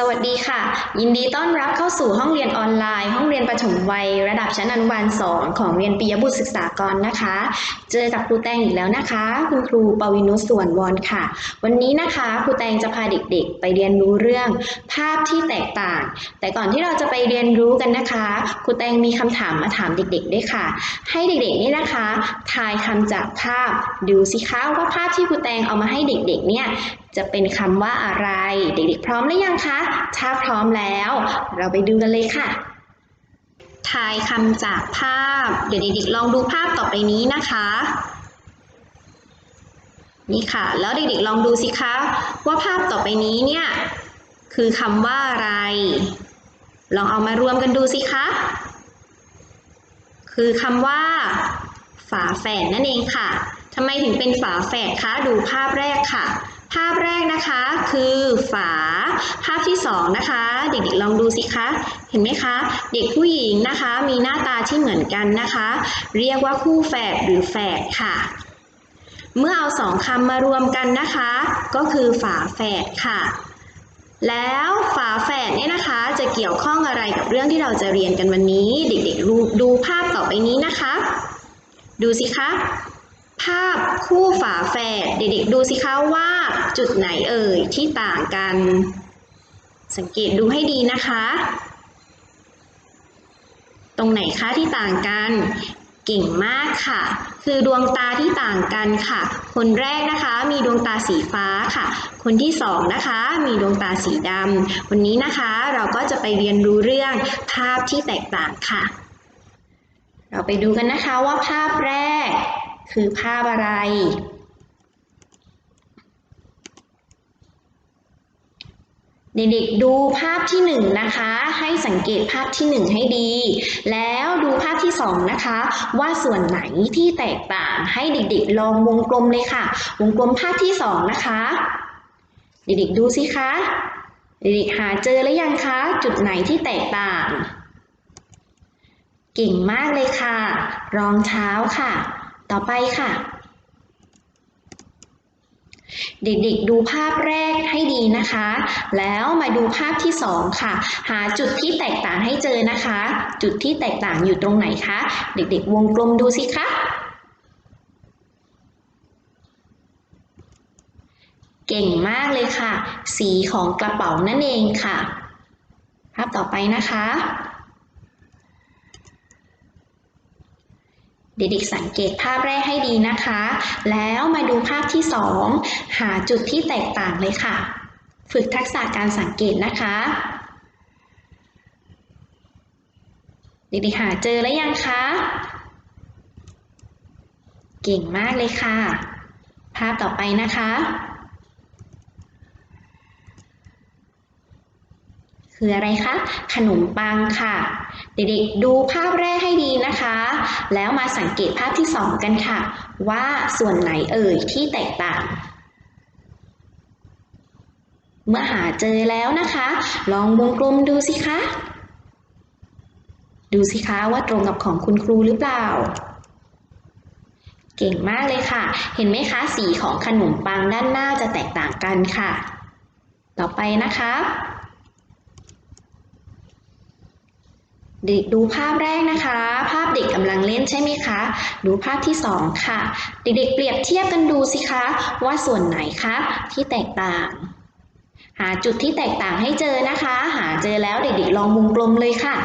สวัสดีค่ะ ยินดีต้อนรับเข้าสู่ห้องเรียนออนไลน์ ห้องเรียนประถมวัย ระดับชั้นอนุบาล 2 ของเรียนปิยบุตรศึกษากรนะคะ เจอกับครูแตงอีกแล้วนะคะ คุณครูปวินุชสวนวรค่ะ วันนี้นะคะครูแตงจะพาเด็กๆ ไปเรียนรู้เรื่อง ภาพที่แตกต่าง แต่ก่อนที่เราจะไปเรียนรู้กันนะคะครูแตงมีคำถามมาถามเด็กๆด้วยค่ะ ให้เด็กๆนี่นะคะ ทายคำจากภาพดูสิคะว่าภาพที่ครูแตงเอามาให้เด็กๆเนี่ย จะเป็นคำว่าอะไร เด็กๆ พร้อมหรือยังคะ ถ้าพร้อมแล้ว เราไปดูกันเลยค่ะ ทายคำจากภาพ เดี๋ยวเด็กๆ ลองดูภาพต่อไปนี้นะคะ นี่ค่ะ แล้วเด็กๆ ลองดูสิคะ ว่าภาพต่อไปนี้เนี่ย คือคำว่าอะไร ลองเอามารวมกันดูสิคะ คือคำว่าฝาแฝดนั่นเองค่ะทำไมถึงเป็นฝาแฝดคะ ดูภาพแรกค่ะ ภาพแรกนะคะคือฝา ภาพที่สองนะคะ เด็กๆลองดูสิคะเห็นไหมคะ เด็กผู้หญิงนะคะ มีหน้าตาที่เหมือนกันนะคะ เรียกว่าคู่แฝดหรือแฝดค่ะ เมื่อเอาสองคำมารวมกันนะคะ ก็คือฝาแฝดค่ะ แล้วฝาแฝดเนี่ยนะคะจะเกี่ยวข้องอะไรกับเรื่องที่เราจะเรียนกันวันนี้ เด็กๆดูภาพต่อไปนี้นะคะ ดูสิคะาพคู่ฝาแฝดเด็กๆดูสิคะว่าจุดไหนเอ่ยที่ต่างกัน สังเกตดูให้ดีนะคะ ตรงไหนคะที่ต่างกันเก่งมากค่ะ คือดวงตาที่ต่างกันค่ะ คนแรกนะคะมีดวงตาสีฟ้าค่ะ คนที่สองนะคะมีดวงตาสีดำวันนี้นะคะเราก็จะไปเรียนรู้เรื่องภาพที่แตกต่างค่ะ เราไปดูกันนะคะว่าภาพแรก คือภาพอะไร เด็กๆดูภาพที่หนึ่งนะคะ ให้สังเกตภาพที่หนึ่งให้ดี แล้วดูภาพที่สองนะคะ ว่าส่วนไหนที่แตกต่างให้เด็กๆ ลองวงกลมเลยค่ะ วงกลมภาพที่สองนะคะ เด็กๆดูสิคะเด็กๆหาเจอแล้วยังคะจุดไหนที่แตกต่าง เก่งมากเลยค่ะ รองเท้าค่ะ ต่อไปค่ะ เด็กๆดูภาพแรกให้ดีนะคะ แล้วมาดูภาพที่สองค่ะ หาจุดที่แตกต่างให้เจอนะคะ จุดที่แตกต่างอยู่ตรงไหนคะ เด็กๆ วงกลมดูสิคะเก่งมากเลยค่ะ สีของกระเป๋านั่นเองค่ะ ภาพต่อไปนะคะ เด็กๆสังเกตภาพแรกให้ดีนะคะ แล้วมาดูภาพที่สองหาจุดที่แตกต่างเลยค่ะ ฝึกทักษะการสังเกตนะคะ เด็กๆหาเจอแล้วยังคะ เก่งมากเลยค่ะ ภาพต่อไปนะคะ คืออะไรคะ ขนมปังค่ะ เด็กๆดูภาพแรกให้ดีนะคะ แล้วมาสังเกตภาพที่สองกันค่ะ ว่าส่วนไหนเอ่ยที่แตกต่าง เมื่อหาเจอแล้วนะคะ ลองวงกลมดูสิคะ ดูสิคะว่าตรงกับของคุณครูหรือเปล่าเก่งมากเลยค่ะ เห็นไหมคะ สีของขนมปังด้านหน้าจะแตกต่างกันค่ะ ต่อไปนะคะ เด,ดูภาพแรกนะคะ ภาพเด็กกำลังเล่นใช่ไหมคะ ดูภาพที่สองค่ะ เด็กๆเปรียบเทียบกันดูสิคะ ว่าส่วนไหนคะที่แตกต่าง หาจุดที่แตกต่างให้เจอนะคะ หาเจอแล้วเด็กๆลองวงกลมเลยค่ะ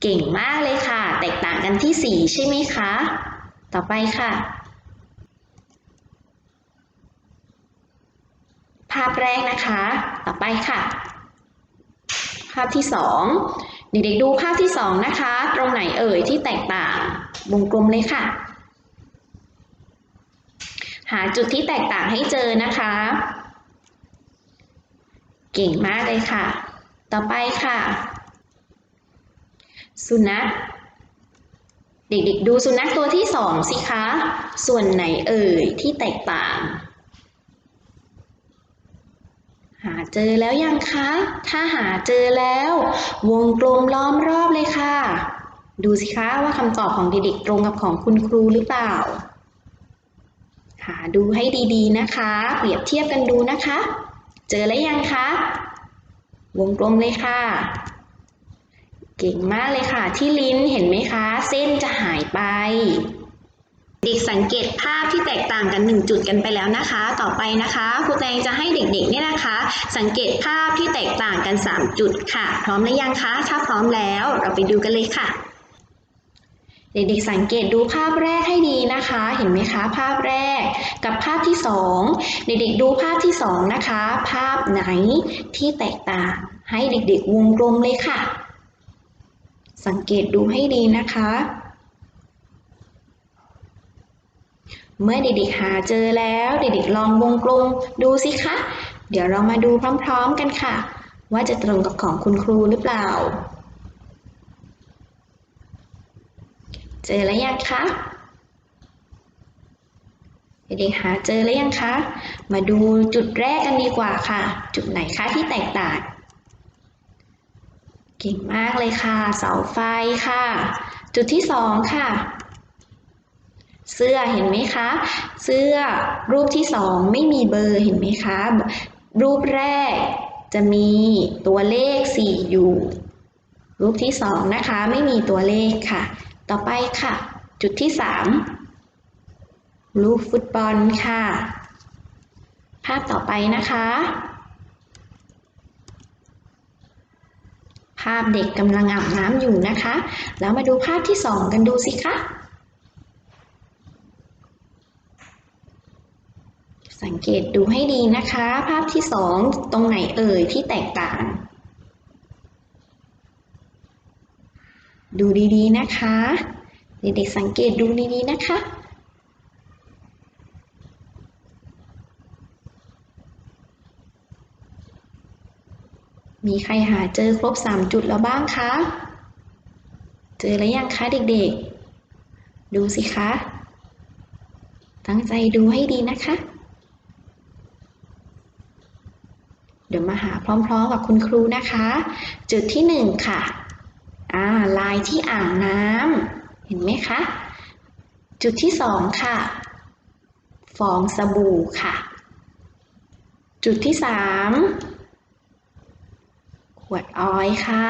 เก่งมากเลยค่ะ แตกต่างกันที่สีใช่ไหมคะ ต่อไปค่ะภาพแรกนะคะ ต่อไปค่ะ ภาพที่สองเด็กๆดูภาพที่สองนะคะ ตรงไหนเอ่ยที่แตกต่างวงกลมเลยค่ะ หาจุดที่แตกต่างให้เจอนะคะ เก่งมากเลยค่ะ ต่อไปค่ะ สุนัขเด็กๆดูสุนัขตัวที่สองสิคะ ส่วนไหนเอ่ยที่แตกต่าง หา เจอแล้วยังคะ ถ้าหาเจอแล้ว วงกลมล้อมรอบเลยค่ะ ดูสิคะว่าคำตอบของเด็กๆตรงกับของคุณครูหรือเปล่า หาดูให้ดีๆนะคะ เปรียบเทียบกันดูนะคะ เจอแล้วยังคะ วงกลมเลยค่ะ เก่งมากเลยค่ะที่ลิ้นเห็นไหมคะ เส้นจะหายไป เด็กสังเกตภาพที่แตกต่างกัน 1 จุดกันไปแล้วนะคะ ต่อไปนะคะครูแตงจะให้เด็กๆเนี่ยนะคะ สังเกตภาพที่แตกต่างกัน 3 จุดค่ะ พร้อมหรือยังคะถ้าพร้อมแล้วเราไปดูกันเลยค่ะ เด็กๆสังเกตดูภาพแรกให้ดีนะคะ เห็นไหมคะภาพแรก กับภาพที่สองเด็กๆดูภาพที่สองนะคะ ภาพไหนที่แตกต่างให้เด็กๆวงกลมเลยค่ะ สังเกตดูให้ดีนะคะ เมื่อเด็กๆหาเจอแล้วเด็กๆลองวงกลมดูสิคะ เดี๋ยวเรามาดูพร้อมๆกันค่ะ ว่าจะตรงกับของคุณครูหรือเปล่า เจอแล้วยังคะเด็กๆหาเจอแล้วยังคะ มาดูจุดแรกกันดีกว่าค่ะ จุดไหนคะที่แตกต่าง เก่งมากเลยค่ะ เสาไฟค่ะ จุดที่สองค่ะ เสื้อเห็นไหมคะ เสื้อรูปที่สองไม่มีเบอร์เห็นไหมคะ รูปแรกจะมีตัวเลข 4 อยู่ รูปที่สองนะคะ ไม่มีตัวเลขค่ะ ต่อไปค่ะ จุดที่สามรูปฟุตบอลค่ะ ภาพต่อไปนะคะ ภาพเด็กกำลังอาบน้ำอยู่นะคะ แล้วมาดูภาพที่สองกันดูสิคะ สังเกตดูให้ดีนะคะ ภาพที่สองตรงไหนเอ่ยที่แตกต่าง ดูดีๆนะคะ เด็กๆสังเกตดูดีๆนะคะมีใครหาเจอครบ 3 จุดแล้วบ้างคะ เจอแล้วยังคะเด็กๆ ดูสิคะ ตั้งใจดูให้ดีนะคะ เดี๋ยวมาหาพร้อมๆกับคุณครูนะคะ จุดที่หนึ่งค่ะอ่าลายที่อ่างน้ำเห็นไหมคะ จุดที่สองค่ะ ฟองสบู่ค่ะ จุดที่สามขวดออยค่ะ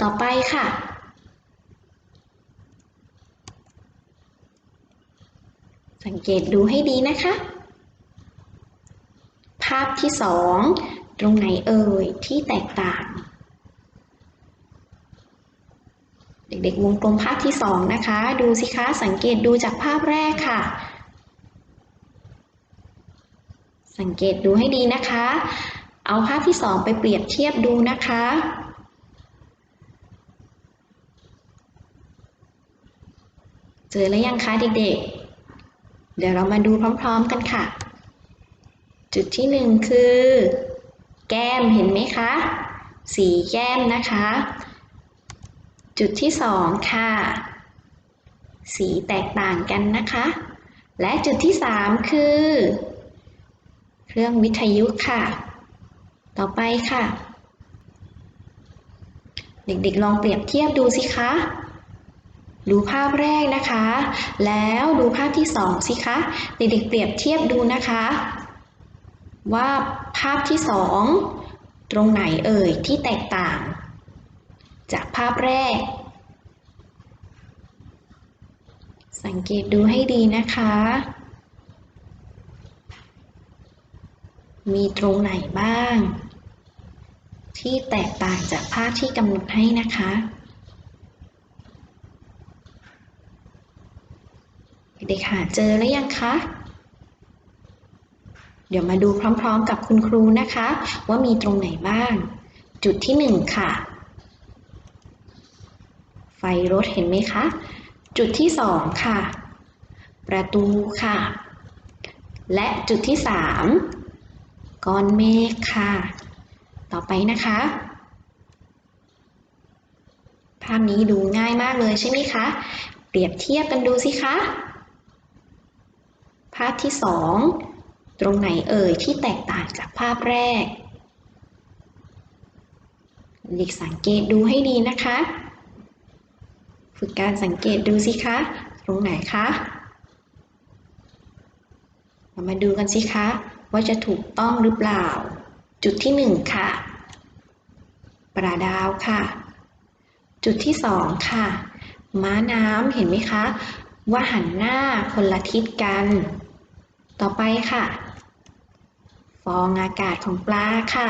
ต่อไปค่ะ สังเกตดูให้ดีนะคะ ภาพที่สองตรงไหนเอ่ยที่แตกต่าง เด็กๆวงกลมภาพที่สองนะคะ ดูสิคะสังเกตดูจากภาพแรกค่ะ สังเกตดูให้ดีนะคะ เอาภาพที่สองไปเปรียบเทียบดูนะคะเจอแล้วยังคะเด็กๆ เดี๋ยวเรามาดูพร้อมๆกันค่ะ จุดที่หนึ่งคือ แก้มเห็นไหมคะ สีแก้มนะคะ จุดที่สองค่ะ สีแตกต่างกันนะคะ และจุดที่สามคือ เครื่องวิทยุค่ะ ต่อไปค่ะ เด็กๆลองเปรียบเทียบดูสิคะดูภาพแรกนะคะ แล้วดูภาพที่สองสิคะ เด็กๆเปรียบเทียบดูนะคะ ว่าภาพที่สองตรงไหนเอ่ยที่แตกต่าง จากภาพแรก สังเกตดูให้ดีนะคะ มีตรงไหนบ้าง ที่แตกต่างจากภาพที่กำหนดให้นะคะเด็กหาเจอแล้วยังคะ เดี๋ยวมาดูพร้อมๆกับคุณครูนะคะ ว่ามีตรงไหนบ้าง จุดที่หนึ่งค่ะ ไฟรถเห็นไหมคะ จุดที่สองค่ะ ประตูค่ะ และจุดที่สามก้อนเมฆค่ะ ต่อไปนะคะ ภาพนี้ดูง่ายมากเลยใช่ไหมคะ เปรียบเทียบกันดูสิคะ ภาพที่สอง ตรงไหนเอ่ยที่แตกต่างจากภาพแรก เด็กสังเกตดูให้ดีนะคะ ฝึกการสังเกตดูสิคะ ตรงไหนคะเรามาดูกันสิคะ ว่าจะถูกต้องหรือเปล่า จุดที่หนึ่งค่ะ ปลาดาวค่ะ จุดที่สองค่ะ ม้าน้ำเห็นไหมคะ ว่าหันหน้าคนละทิศกัน ต่อไปค่ะ ฟองอากาศของปลาค่ะ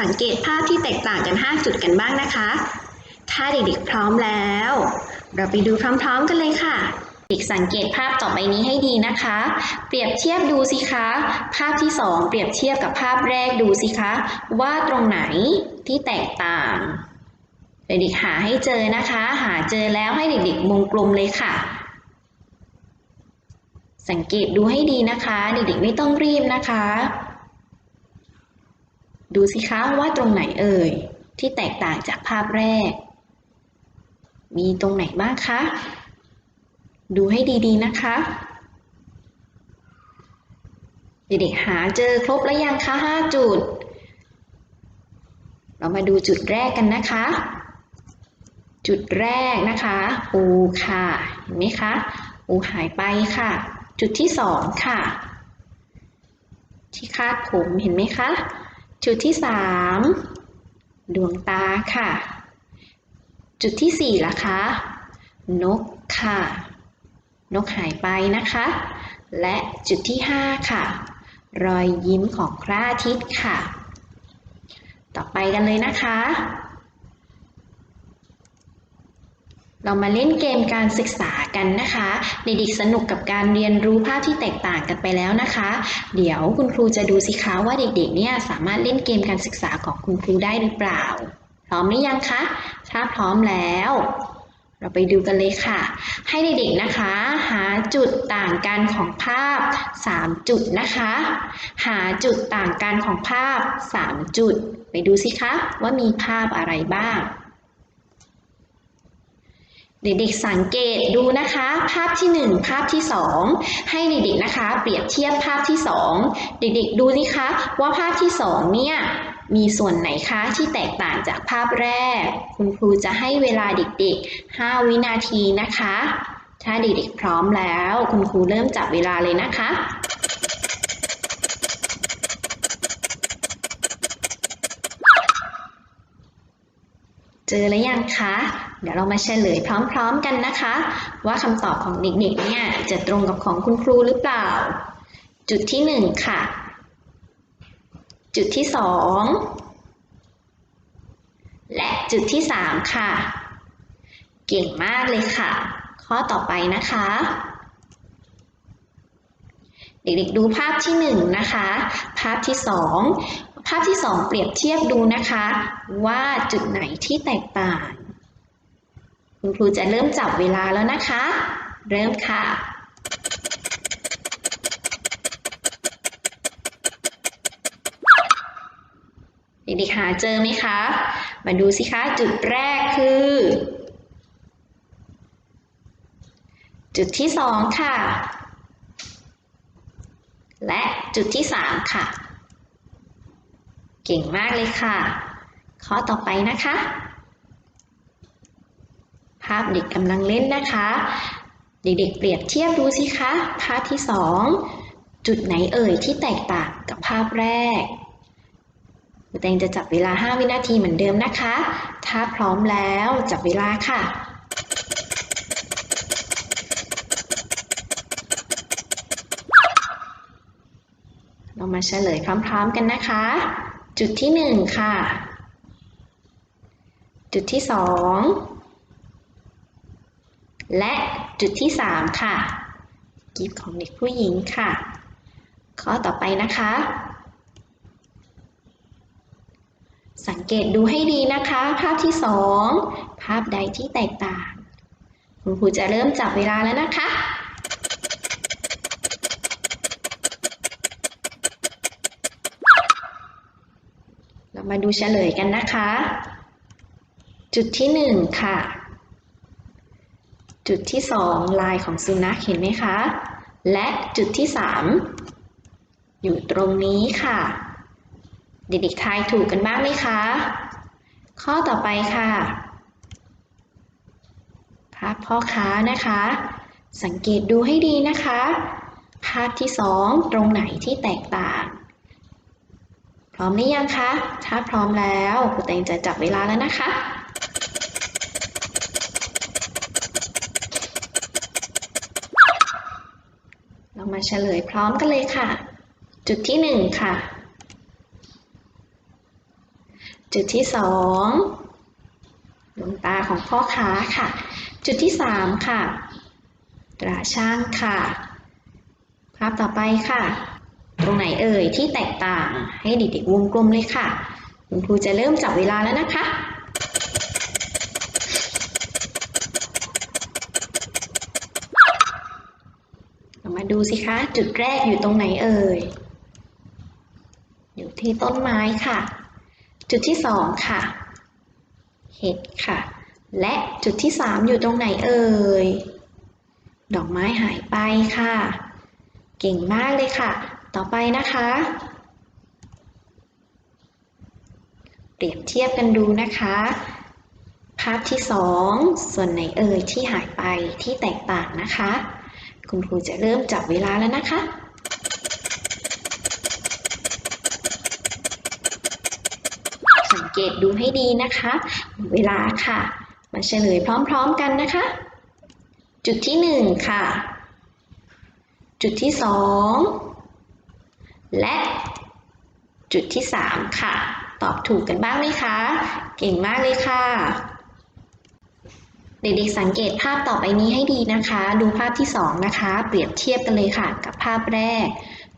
สังเกตภาพที่แตกต่างกัน 5 จุดกันบ้างนะคะ ถ้าเด็กๆพร้อมแล้ว เราไปดูพร้อมๆกันเลยค่ะเด็กสังเกตภาพต่อไปนี้ให้ดีนะคะ เปรียบเทียบดูสิคะ ภาพที่ 2 เปรียบเทียบกับภาพแรกดูสิคะ ว่าตรงไหนที่แตกต่างเด็กๆหาให้เจอนะคะ หาเจอแล้วให้เด็กๆวงกลมเลยค่ะ สังเกตดูให้ดีนะคะ เด็กๆไม่ต้องรีบนะคะ ดูสิคะว่าตรงไหนเอ่ย ที่แตกต่างจากภาพแรก มีตรงไหนบ้างคะ ดูให้ดีๆนะคะ เด็กๆหาเจอครบแล้วยังคะ5จุด เรามาดูจุดแรกกันนะคะ จุดแรกนะคะปูค่ะ เห็นไหมคะปูหายไปค่ะ จุดที่สองค่ะ ที่คาดผมเห็นไหมคะ จุดที่สามดวงตาค่ะ จุดที่สี่ล่ะคะ นกค่ะ นกหายไปนะคะ และจุดที่ห้าค่ะ รอยยิ้มของพระอาทิตย์ค่ะ ต่อไปกันเลยนะคะ เรามาเล่นเกมการศึกษากันนะคะ เด็กๆสนุกกับการเรียนรู้ภาพที่แตกต่างกันไปแล้วนะคะ เดี๋ยวคุณครูจะดูสิคะว่าเด็กๆเนี่ยสามารถเล่นเกมการศึกษาของคุณครูได้หรือเปล่า พร้อมหรือยังคะถ้าพร้อมแล้ว เราไปดูกันเลยค่ะ ให้เด็กๆนะคะ หาจุดต่างกันของภาพ 3 จุดนะคะ หาจุดต่างกันของภาพ 3 จุด ไปดูสิคะว่ามีภาพอะไรบ้าง เด็กๆสังเกตดูนะคะ ภาพที่ 1 ภาพที่ 2 ให้เด็กๆนะคะ เปรียบเทียบภาพที่ 2 เด็กๆดูสิคะว่าภาพที่ 2 เนี่ยมีส่วนไหนคะที่แตกต่างจากภาพแรก คุณครูจะให้เวลาเด็กๆ 5 วินาทีนะคะ ถ้าเด็กๆพร้อมแล้ว คุณครูเริ่มจับเวลาเลยนะคะ เจอแล้วยังคะ เดี๋ยวเรามาเฉลยพร้อมๆกันนะคะ ว่าคำตอบของเด็กๆเนี่ยจะตรงกับของคุณครูหรือเปล่า จุดที่หนึ่งค่ะ จุดที่สองและจุดที่สามค่ะ เก่งมากเลยค่ะ ข้อต่อไปนะคะ เด็กๆดูภาพที่หนึ่งนะคะ ภาพที่สอง ภาพที่สองเปรียบเทียบดูนะคะ ว่าจุดไหนที่แตกต่าง คุณครูจะเริ่มจับเวลาแล้วนะคะ เริ่มค่ะเด็กๆหาเจอไหมคะ มาดูสิคะจุดแรกคือ จุดที่สองค่ะ และจุดที่สามค่ะ เก่งมากเลยค่ะ ข้อต่อไปนะคะ ภาพเด็กกำลังเล่นนะคะ เด็กๆเปรียบเทียบดูสิคะ ภาพที่สองจุดไหนเอ่ยที่แตกต่างกับภาพแรกครูแตงจะจับเวลา 5 วินาทีเหมือนเดิมนะคะ ถ้าพร้อมแล้วจับเวลาค่ะเรามาเฉลยพร้อมๆกันนะคะ จุดที่หนึ่งค่ะ จุดที่สองและจุดที่สามค่ะ กิฟของเด็กผู้หญิงค่ะ ข้อต่อไปนะคะ สังเกตดูให้ดีนะคะ ภาพที่สองภาพใดที่แตกต่าง คุณครูจะเริ่มจับเวลาแล้วนะคะ มาดูเฉลยกันนะคะ จุดที่หนึ่งค่ะ จุดที่สองลายของสุนัขเห็นไหมคะ และจุดที่สามอยู่ตรงนี้ค่ะ เด็กๆทายถูกกันบ้างไหมคะ ข้อต่อไปค่ะภาพพ่อค้านะคะ สังเกตดูให้ดีนะคะ ภาพที่สองตรงไหนที่แตกต่าง พร้อมหรือยังคะ ถ้าพร้อมแล้วครูแตงจะจับเวลาแล้วนะคะ เรามาเฉลยพร้อมกันเลยค่ะ จุดที่หนึ่งค่ะ จุดที่สองดวงตาของพ่อค้าค่ะ จุดที่สามค่ะ ตราช่างค่ะ ภาพต่อไปค่ะ ตรงไหนเอ่ยที่แตกต่างให้เด็กๆวงกลมเลยค่ะ คุณครูจะเริ่มจับเวลาแล้วนะคะมาดูสิคะ จุดแรกอยู่ตรงไหนเอ่ย อยู่ที่ต้นไม้ค่ะ จุดที่สองค่ะ เห็ดค่ะ และจุดที่สามอยู่ตรงไหนเอ่ย ดอกไม้หายไปค่ะ เก่งมากเลยค่ะ ต่อไปนะคะ เปรียบเทียบกันดูนะคะ ภาพที่สองส่วนไหนเอ่ยที่หายไปที่แตกต่างนะคะ คุณครูจะเริ่มจับเวลาแล้วนะคะสังเกตดูให้ดีนะคะเวลาค่ะ มาเฉลยพร้อมๆกันนะคะ จุดที่หนึ่งค่ะ จุดที่สอง และจุดที่สามค่ะ ตอบถูกกันบ้างไหมคะ เก่งมากเลยค่ะ เด็กๆสังเกตภาพต่อไปนี้ให้ดีนะคะ ดูภาพที่สองนะคะ เปรียบเทียบกันเลยค่ะ กับภาพแรก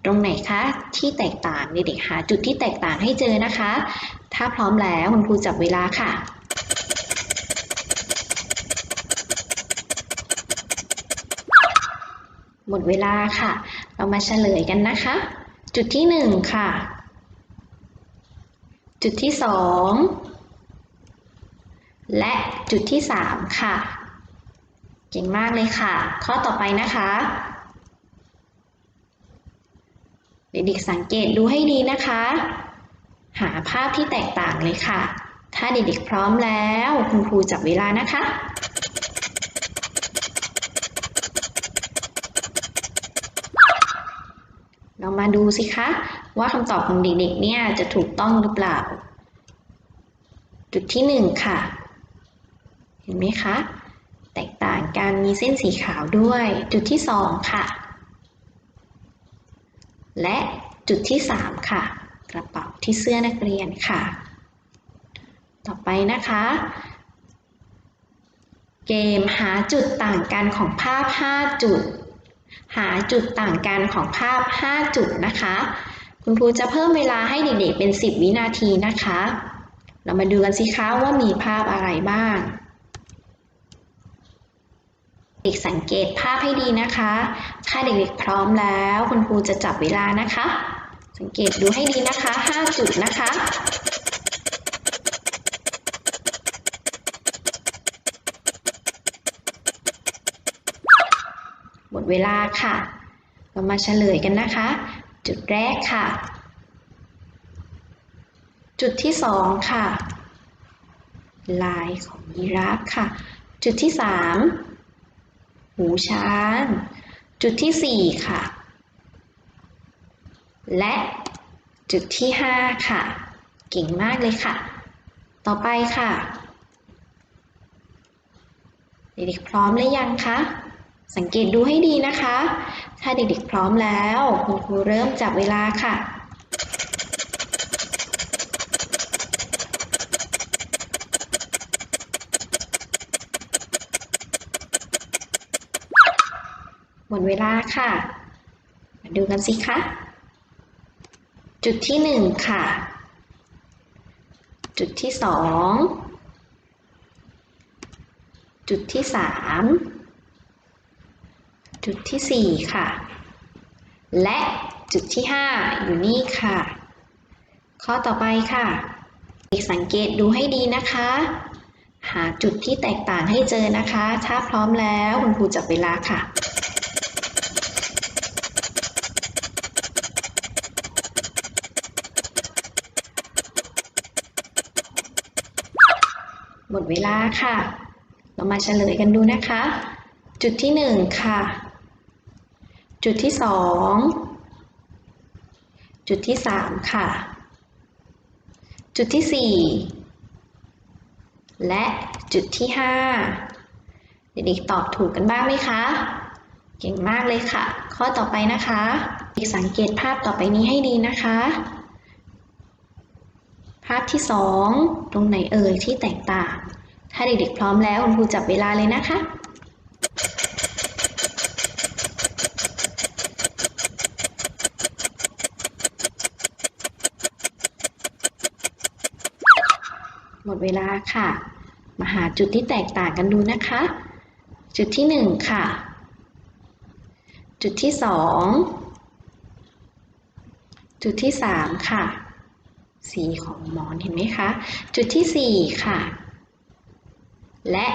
ตรงไหนคะที่แตกต่างเด็กๆหาจุดที่แตกต่างให้เจอนะคะ ถ้าพร้อมแล้วคุณครูจับเวลาค่ะหมดเวลาค่ะ เรามาเฉลยกันนะคะ จุดที่หนึ่งค่ะ จุดที่สองและจุดที่สามค่ะ เก่งมากเลยค่ะ ข้อต่อไปนะคะ เด็กๆสังเกตดูให้ดีนะคะ หาภาพที่แตกต่างเลยค่ะ ถ้าเด็กๆพร้อมแล้ว คุณครูจับเวลานะคะ เรามาดูสิคะ ว่าคำตอบของเด็กๆเนี่ยจะถูกต้องหรือเปล่า จุดที่หนึ่งค่ะ เห็นไหมคะ แตกต่างกันมีเส้นสีขาวด้วย จุดที่สองค่ะ และจุดที่สามค่ะ กระเป๋าที่เสื้อนักเรียนค่ะ ต่อไปนะคะ เกมหาจุดต่างกันของภาพ 5 จุด หาจุดต่างกันของภาพ 5 จุดนะคะ คุณครูจะเพิ่มเวลาให้เด็กๆเป็น 10 วินาทีนะคะ เรามาดูกันสิคะว่ามีภาพอะไรบ้าง เด็กสังเกตภาพให้ดีนะคะ ถ้าเด็กๆพร้อมแล้ว คุณครูจะจับเวลานะคะ สังเกตดูให้ดีนะคะ 5 จุดนะคะ เวลาค่ะ เรามาเฉลยกันนะคะ จุดแรกค่ะ จุดที่สองค่ะ ลายของยีราฟค่ะ จุดที่สามหูช้าง จุดที่สี่ค่ะ และจุดที่ห้าค่ะ เก่งมากเลยค่ะ ต่อไปค่ะเด็กๆพร้อมหรือยังคะ สังเกตดูให้ดีนะคะ ถ้าเด็กๆพร้อมแล้วคุณครูเริ่มจับเวลาค่ะหมดเวลาค่ะ มาดูกันสิคะ จุดที่หนึ่งค่ะ จุดที่สอง จุดที่สาม จุดที่ 4 ค่ะ และจุดที่ 5 อยู่นี่ค่ะ ข้อต่อไปค่ะสังเกตดูให้ดีนะคะ หาจุดที่แตกต่างให้เจอนะคะ ถ้าพร้อมแล้วคุณครูจับเวลาค่ะหมดเวลาค่ะ เรามาเฉลยกันดูนะคะ จุดที่หนึ่งค่ะ จุดที่สองจุดที่สามค่ะ จุดที่สี่และจุดที่ห้าเด็กๆตอบถูกกันบ้างไหมคะ เก่งมากเลยค่ะ ข้อต่อไปนะคะเด็กสังเกตภาพต่อไปนี้ให้ดีนะคะ ภาพที่สองตรงไหนเอ่ยที่แตกต่าง ถ้าเด็กๆพร้อมแล้วคุณครูจับเวลาเลยนะคะ หมด เวลาค่ะ มาหาจุดที่แตกต่างกันดูนะคะ จุดที่หนึ่งค่ะ จุดที่สองจุดที่สามค่ะ สีของหมอนเห็นไหมคะ จุดที่สี่ค่ะ และ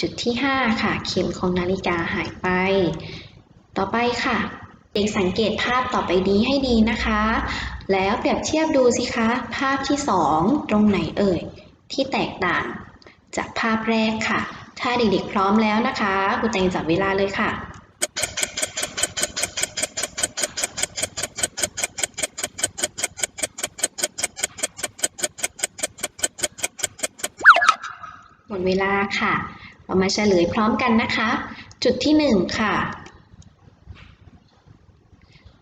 จุดที่ห้าค่ะ เข็มของนาฬิกาหายไป ต่อไปค่ะเด็กสังเกตภาพต่อไปนี้ให้ดีนะคะ แล้วเปรียบเทียบดูสิคะ ภาพที่สองตรงไหนเอ่ย ที่แตกต่างจากภาพแรกค่ะ ถ้าเด็กๆพร้อมแล้วนะคะครูแตงจับเวลาเลยค่ะหมดเวลาค่ะ เรามาเฉลยพร้อมกันนะคะ จุดที่หนึ่งค่ะ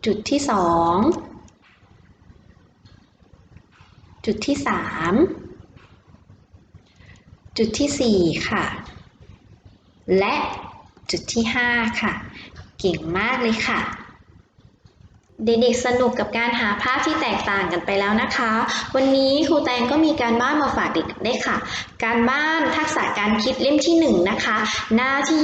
จุดที่สองจุดที่สาม จุดที่สี่ค่ะ และจุดที่ห้าค่ะ เก่งมากเลยค่ะ เด็กๆสนุกกับการหาภาพที่แตกต่างกันไปแล้วนะคะ วันนี้ครูแตงก็มีการบ้านมาฝากเด็กๆได้วยค่ะ การบ้านทักษะการคิดเล่มที่ 1 นะคะ หน้าที่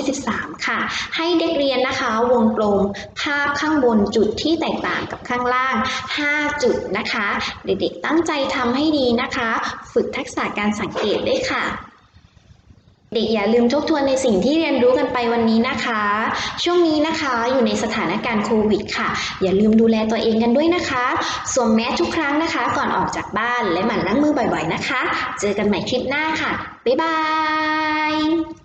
22 23 ค่ะ ให้เด็กเรียนนะคะ วงกลมภาพข้างบนจุดที่แตกต่างกับข้างล่าง 5 จุดนะคะ เด็กๆตั้งใจทำให้ดีนะคะ ฝึกทักษะการสังเกตด้วยค่ะ เด็กอย่าลืมทบทวนในสิ่งที่เรียนรู้กันไปวันนี้นะคะ ช่วงนี้นะคะอยู่ในสถานการณ์โควิดค่ะ อย่าลืมดูแลตัวเองกันด้วยนะคะสวมแมสทุกครั้งนะคะ ก่อนออกจากบ้านและหมั่นล้างมือบ่อยๆนะคะ เจอกันใหม่คลิปหน้าค่ะ บ๊ายบาย